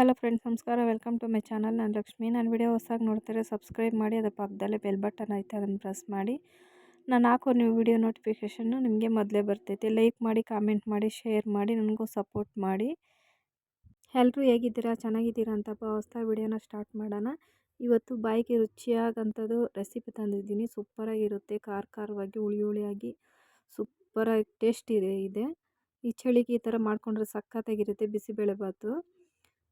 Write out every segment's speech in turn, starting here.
Hello friends, ನಮಸ್ಕಾರ. Welcome to my channel. ನಾನು ಲಕ್ಷ್ಮಿ. ನಾನು ವಿಡಿಯೋ ಹೊಸಾಗಿ ನೋಡ್ತಾರೆ ಸಬ್ಸ್ಕ್ರೈಬ್ ಮಾಡಿ, ಅದರ ಪಕ್ಕದಲ್ಲೇ ಬೆಲ್ ಬಟನ್ ಐತೆ, ಅದನ್ನು ಪ್ರೆಸ್ ಮಾಡಿ. ನಾನು ಹಾಕೋ ನೀವು ವಿಡಿಯೋ ನೋಟಿಫಿಕೇಷನ್ನು ನಿಮಗೆ ಮೊದಲೇ ಬರ್ತೈತೆ. ಲೈಕ್ ಮಾಡಿ, ಕಾಮೆಂಟ್ ಮಾಡಿ, ಶೇರ್ ಮಾಡಿ, ನನಗೂ ಸಪೋರ್ಟ್ ಮಾಡಿ. ಎಲ್ಲರೂ ಹೇಗಿದ್ದೀರಾ? ಚೆನ್ನಾಗಿದ್ದೀರಾ ಅಂತ ಹೊಸ ವಿಡಿಯೋನ ಸ್ಟಾರ್ಟ್ ಮಾಡೋಣ. ಇವತ್ತು ಬಾಯಿಗೆ ರುಚಿಯಾಗಂಥದ್ದು ರೆಸಿಪಿ ತಂದಿದ್ದೀನಿ. ಸೂಪರಾಗಿರುತ್ತೆ. ಖಾರ ಖಾರವಾಗಿ, ಹುಳಿ ಹುಳಿಯಾಗಿ ಸೂಪರಾಗಿ ಟೇಸ್ಟ್ ಇದೆ ಇದೆ. ಈ ಚಳಿಗೆ ಈ ಥರ ಮಾಡಿಕೊಂಡ್ರೆ ಸಖತ್ತಾಗಿರುತ್ತೆ ಬಿಸಿಬೇಳೆಭಾತು.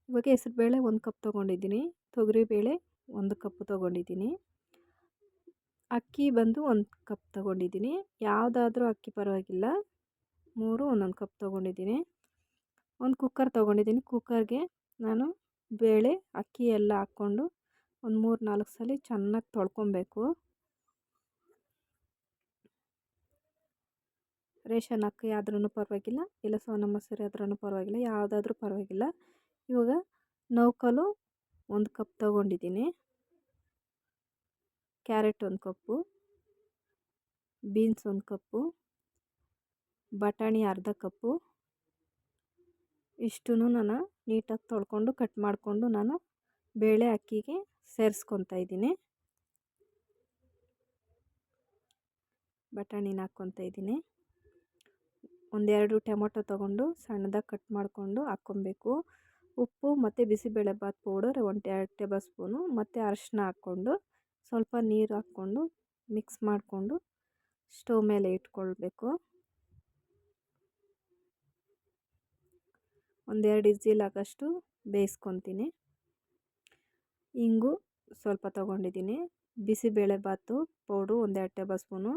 ಇವಾಗ ಹೆಸರುಬೇಳೆ ಒಂದು ಕಪ್ ತೊಗೊಂಡಿದ್ದೀನಿ. ತೊಗರಿಬೇಳೆ ಒಂದು ಕಪ್ ತೊಗೊಂಡಿದ್ದೀನಿ. ಅಕ್ಕಿ ಬಂದು ಒಂದು ಕಪ್ ತೊಗೊಂಡಿದ್ದೀನಿ. ಯಾವುದಾದ್ರೂ ಅಕ್ಕಿ ಪರವಾಗಿಲ್ಲ. ಮೂರು ಒಂದೊಂದು ಕಪ್ ತೊಗೊಂಡಿದ್ದೀನಿ. ಒಂದು ಕುಕ್ಕರ್ ತೊಗೊಂಡಿದ್ದೀನಿ. ಕುಕ್ಕರ್ಗೆ ನಾನು ಬೇಳೆ, ಅಕ್ಕಿ ಎಲ್ಲ ಹಾಕ್ಕೊಂಡು ಒಂದು ಮೂರು ನಾಲ್ಕು ಸಲ ಚೆನ್ನಾಗಿ ತೊಳ್ಕೊಬೇಕು. ರೇಷನ್ ಅಕ್ಕಿ ಆದ್ರೂ ಪರವಾಗಿಲ್ಲ. ಇಲ್ಲ ಸೋನಾ ಮಸೂರಿ ಆದ್ರೂ ಪರವಾಗಿಲ್ಲ. ಯಾವುದಾದ್ರೂ ಪರವಾಗಿಲ್ಲ. ಇವಾಗ ನೌಕಲು ಒಂದು ಕಪ್ ತಗೊಂಡಿದ್ದೀನಿ. ಕ್ಯಾರೆಟ್ ಒಂದು ಕಪ್ಪು, ಬೀನ್ಸ್ ಒಂದು ಕಪ್ಪು, ಬಟಾಣಿ ಅರ್ಧ ಕಪ್ಪು. ಇಷ್ಟೂ ನಾನು ನೀಟಾಗಿ ತೊಳ್ಕೊಂಡು ಕಟ್ ಮಾಡಿಕೊಂಡು ನಾನು ಬೇಳೆ ಅಕ್ಕಿಗೆ ಸೇರಿಸ್ಕೊತಾ ಇದ್ದೀನಿ. ಬಟಾಣಿನ ಹಾಕ್ಕೊತಾ ಇದ್ದೀನಿ. ಒಂದೆರಡು ಟೊಮೊಟೊ ತೊಗೊಂಡು ಸಣ್ಣದಾಗಿ ಕಟ್ ಮಾಡಿಕೊಂಡು ಹಾಕ್ಕೊಬೇಕು. ಉಪ್ಪು ಮತ್ತು ಬಿಸಿಬೇಳೆಭಾತ್ ಪೌಡರ್, ಒಂದು ಎರಡು ಟೇಬಲ್ ಸ್ಪೂನು, ಮತ್ತು ಅರಶಿನ ಹಾಕ್ಕೊಂಡು ಸ್ವಲ್ಪ ನೀರು ಹಾಕ್ಕೊಂಡು ಮಿಕ್ಸ್ ಮಾಡಿಕೊಂಡು ಸ್ಟವ್ ಮೇಲೆ ಇಟ್ಕೊಳ್ಬೇಕು. ಒಂದೆರಡು ಇಜ್ಜಿಲ್ ಆಗೋಷ್ಟು ಬೇಯಿಸ್ಕೊತೀನಿ. ಇಂಗು ಸ್ವಲ್ಪ ತೊಗೊಂಡಿದ್ದೀನಿ ಬಿಸಿಬೇಳೆಭಾತು ಪೌಡ್ರು ಒಂದೆರಡು ಟೇಬಲ್ ಸ್ಪೂನು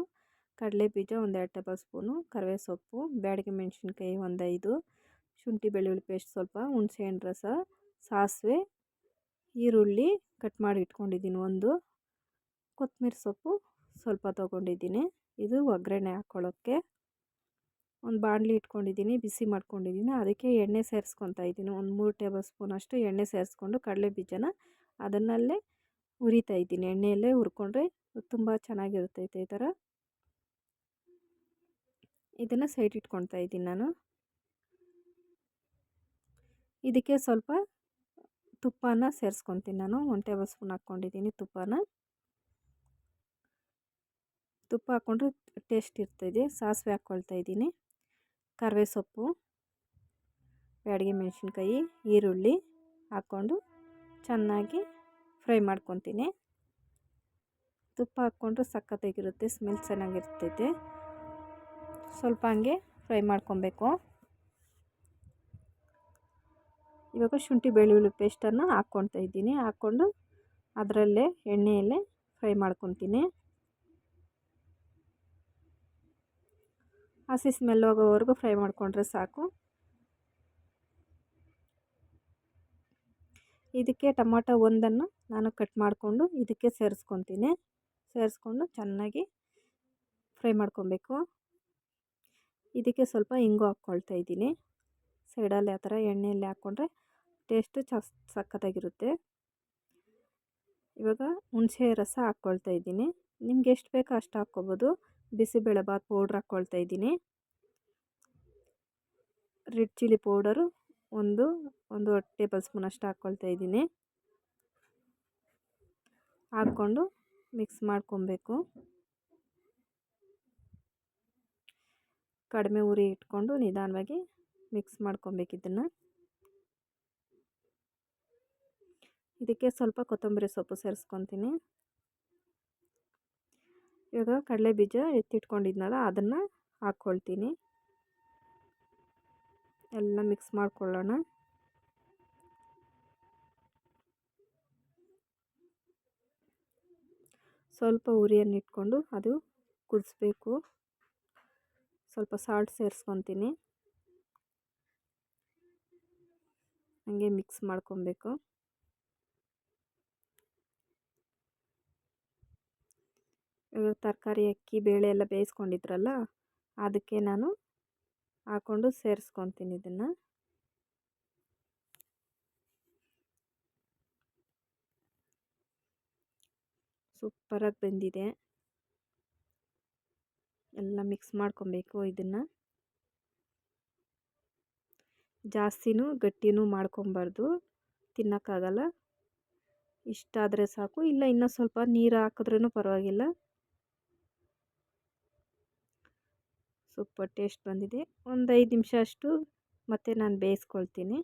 ಕಡಲೆ ಬೀಜ ಒಂದೆರಡು ಟೇಬಲ್ ಸ್ಪೂನು ಕರಿವೆ ಸೊಪ್ಪು ಬ್ಯಾಡಗಿ ಮೆಣಸಿನ್ಕಾಯಿ ಒಂದು ಐದು ಶುಂಠಿ, ಬೆಳ್ಳುಳ್ಳಿ ಪೇಸ್ಟ್ ಸ್ವಲ್ಪ ಹುಣಸೆಹಣ್ಣು ರಸ, ಸಾಸಿವೆ, ಈರುಳ್ಳಿ ಕಟ್ ಮಾಡಿ ಇಟ್ಕೊಂಡಿದ್ದೀನಿ ಒಂದು. ಕೊತ್ತಂಬರಿ ಸೊಪ್ಪು ಸ್ವಲ್ಪ ತೊಗೊಂಡಿದ್ದೀನಿ. ಇದು ಒಗ್ಗರಣೆ ಹಾಕ್ಕೊಳ್ಳೋಕ್ಕೆ ಒಂದು ಬಾಣಲಿ ಇಟ್ಕೊಂಡಿದ್ದೀನಿ, ಬಿಸಿ ಮಾಡ್ಕೊಂಡಿದ್ದೀನಿ. ಅದಕ್ಕೆ ಎಣ್ಣೆ ಸೇರಿಸ್ಕೊತಾ ಇದ್ದೀನಿ. ಒಂದು ಮೂರು ಟೇಬಲ್ ಸ್ಪೂನ್ ಅಷ್ಟು ಎಣ್ಣೆ ಸೇರಿಸ್ಕೊಂಡು ಕಡಲೆ ಬೀಜನ ಅದನ್ನಲ್ಲೇ ಹುರಿತಾ ಇದ್ದೀನಿ. ಎಣ್ಣೆಯಲ್ಲೇ ಹುರ್ಕೊಂಡ್ರೆ ತುಂಬ ಚೆನ್ನಾಗಿರ್ತೈತೆ ಈ ಥರ. ಇದನ್ನು ಸೈಡ್ ಇಟ್ಕೊಳ್ತಾ ಇದ್ದೀನಿ ನಾನು. ಇದಕ್ಕೆ ಸ್ವಲ್ಪ ತುಪ್ಪನ ಸೇರಿಸ್ಕೊತೀನಿ ನಾನು. ಒಂದು ಟೇಬಲ್ ಸ್ಪೂನ್ ಹಾಕ್ಕೊಂಡಿದ್ದೀನಿ ತುಪ್ಪನ. ತುಪ್ಪ ಹಾಕ್ಕೊಂಡ್ರೆ ಟೇಸ್ಟ್ ಇರ್ತದೆ ಸಾಸಿವೆ ಹಾಕ್ಕೊಳ್ತಾ ಇದ್ದೀನಿ. ಕರಿವೆ ಸೊಪ್ಪು ಬ್ಯಾಡಿಗೆ ಮೆಣಸಿನ್ಕಾಯಿ, ಈರುಳ್ಳಿ ಹಾಕ್ಕೊಂಡು ಚೆನ್ನಾಗಿ ಫ್ರೈ ಮಾಡ್ಕೊತೀನಿ. ತುಪ್ಪ ಹಾಕ್ಕೊಂಡ್ರೆ ಸಖತ್ತಾಗಿರುತ್ತೆ, ಸ್ಮೆಲ್ ಚೆನ್ನಾಗಿರ್ತೈತೆ. ಸ್ವಲ್ಪ ಹಂಗೆ ಫ್ರೈ ಮಾಡ್ಕೊಬೇಕು. ಇವಾಗ ಶುಂಠಿ, ಬೆಳ್ಳುಳ್ಳಿ ಪೇಸ್ಟನ್ನು ಹಾಕ್ಕೊಳ್ತಾ ಇದ್ದೀನಿ. ಹಾಕ್ಕೊಂಡು ಅದರಲ್ಲೇ ಎಣ್ಣೆಯಲ್ಲೇ ಫ್ರೈ ಮಾಡ್ಕೊತೀನಿ. ಹಸಿ ಸ್ಮೆಲ್ ಹೋಗೋವರೆಗೂ ಫ್ರೈ ಮಾಡಿಕೊಂಡ್ರೆ ಸಾಕು. ಇದಕ್ಕೆ ಟೊಮಾಟೊ ಒಂದನ್ನು ನಾನು ಕಟ್ ಮಾಡಿಕೊಂಡು ಇದಕ್ಕೆ ಸೇರಿಸ್ಕೊತೀನಿ. ಸೇರಿಸ್ಕೊಂಡು ಚೆನ್ನಾಗಿ ಫ್ರೈ ಮಾಡ್ಕೊಬೇಕು. ಇದಕ್ಕೆ ಸ್ವಲ್ಪ ಇಂಗು ಹಾಕ್ಕೊಳ್ತಾ ಇದ್ದೀನಿ. ಸೈಡಲ್ಲಿ ಆ ಥರ ಎಣ್ಣೆಯಲ್ಲಿ ಹಾಕ್ಕೊಂಡ್ರೆ ಟೇಸ್ಟು ಚ ಸಖತ್ತಾಗಿರುತ್ತೆ. ಇವಾಗ ಹುಣಸೆ ರಸ ಹಾಕ್ಕೊಳ್ತಾ ಇದ್ದೀನಿ. ನಿಮ್ಗೆ ಎಷ್ಟು ಬೇಕೋ ಅಷ್ಟು ಹಾಕ್ಕೊಬೋದು. ಬಿಸಿಬೇಳೆಭಾತ್ ಪೌಡ್ರ್ ಹಾಕ್ಕೊಳ್ತಾ ಇದ್ದೀನಿ. ರೆಡ್ ಚಿಲ್ಲಿ ಪೌಡರು ಒಂದು ಒಂದು ಟೇಬಲ್ ಸ್ಪೂನ್ ಅಷ್ಟು ಹಾಕ್ಕೊಳ್ತಾ ಇದ್ದೀನಿ. ಹಾಕ್ಕೊಂಡು ಮಿಕ್ಸ್ ಮಾಡ್ಕೊಬೇಕು. ಕಡಿಮೆ ಉರಿ ಇಟ್ಕೊಂಡು ನಿಧಾನವಾಗಿ ಮಿಕ್ಸ್ ಮಾಡ್ಕೊಬೇಕು ಇದನ್ನು ಇದಕ್ಕೆ ಸ್ವಲ್ಪ ಕೊತ್ತಂಬರಿ ಸೊಪ್ಪು ಸೇರಿಸ್ಕೊತೀನಿ. ಇವಾಗ ಕಡಲೆ ಬೀಜ ಎತ್ತಿಟ್ಕೊಂಡಿದ್ನಲ್ಲ, ಅದನ್ನು ಹಾಕ್ಕೊಳ್ತೀನಿ. ಎಲ್ಲ ಮಿಕ್ಸ್ ಮಾಡ್ಕೊಳ್ಳೋಣ. ಸ್ವಲ್ಪ ಉರಿಯನ್ನು ಇಟ್ಕೊಂಡು ಅದು ಕುದಿಸ್ಬೇಕು. ಸ್ವಲ್ಪ ಸಾಲ್ಟ್ ಸೇರಿಸ್ಕೊತೀನಿ. ಹಂಗೆ ಮಿಕ್ಸ್ ಮಾಡ್ಕೊಬೇಕು. ಇವಾಗ ತರಕಾರಿ, ಅಕ್ಕಿ, ಬೇಳೆ ಎಲ್ಲ ಬೇಯಿಸ್ಕೊಂಡಿದ್ರಲ್ಲ, ಅದಕ್ಕೆ ನಾನು ಹಾಕ್ಕೊಂಡು ಸೇರಿಸ್ಕೊತೀನಿ ಇದನ್ನು. ಸೂಪರಾಗಿ ಬೆಂದಿದೆ. ಎಲ್ಲ ಮಿಕ್ಸ್ ಮಾಡ್ಕೊಬೇಕು ಇದನ್ನು. ಜಾಸ್ತಿನೂ ಗಟ್ಟಿನೂ ಮಾಡ್ಕೊಬಾರ್ದು. ತಿನ್ನೋಕ್ಕಾಗಲ್ಲ. ಇಷ್ಟಾದರೆ ಸಾಕು. ಇಲ್ಲ ಇನ್ನೂ ಸ್ವಲ್ಪ ನೀರು ಹಾಕಿದ್ರೂ ಪರವಾಗಿಲ್ಲ. ಸೂಪರ್ ಟೇಸ್ಟ್ ಬಂದಿದೆ. ಒಂದು ಐದು ನಿಮಿಷ ಅಷ್ಟು ಮತ್ತೆ ನಾನು ಬೇಯಿಸ್ಕೊಳ್ತೀನಿ.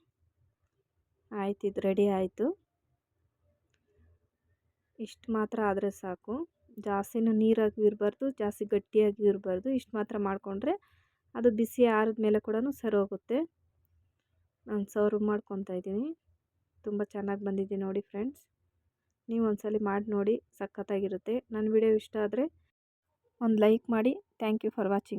ಆಯ್ತು, ಇದು ರೆಡಿ ಆಯಿತು. ಇಷ್ಟು ಮಾತ್ರ ಆದರೆ ಸಾಕು. ಜಾಸ್ತಿನೂ ನೀರಾಗಿ ಇರಬಾರ್ದು, ಜಾಸ್ತಿ ಗಟ್ಟಿಯಾಗಿ ಇರಬಾರ್ದು. ಇಷ್ಟು ಮಾತ್ರ ಮಾಡಿಕೊಂಡ್ರೆ ಅದು ಬಿಸಿ ಆರಿದ ಮೇಲೆ ಕೂಡ ಸರಿ ಹೋಗುತ್ತೆ ನಾನು ಸರ್ವ್ ಮಾಡ್ಕೊತಾ ಇದ್ದೀನಿ. ತುಂಬ ಚೆನ್ನಾಗಿ ಬಂದಿದೆ ನೋಡಿ ಫ್ರೆಂಡ್ಸ್ ನೀವು ಒಂದ್ಸಲಿ ಮಾಡಿ ನೋಡಿ ಸಖತ್ತಾಗಿರುತ್ತೆ. ನನ್ನ ವಿಡಿಯೋ ಇಷ್ಟ ಆದರೆ ಒಂದು ಲೈಕ್ ಮಾಡಿ. Thank you for watching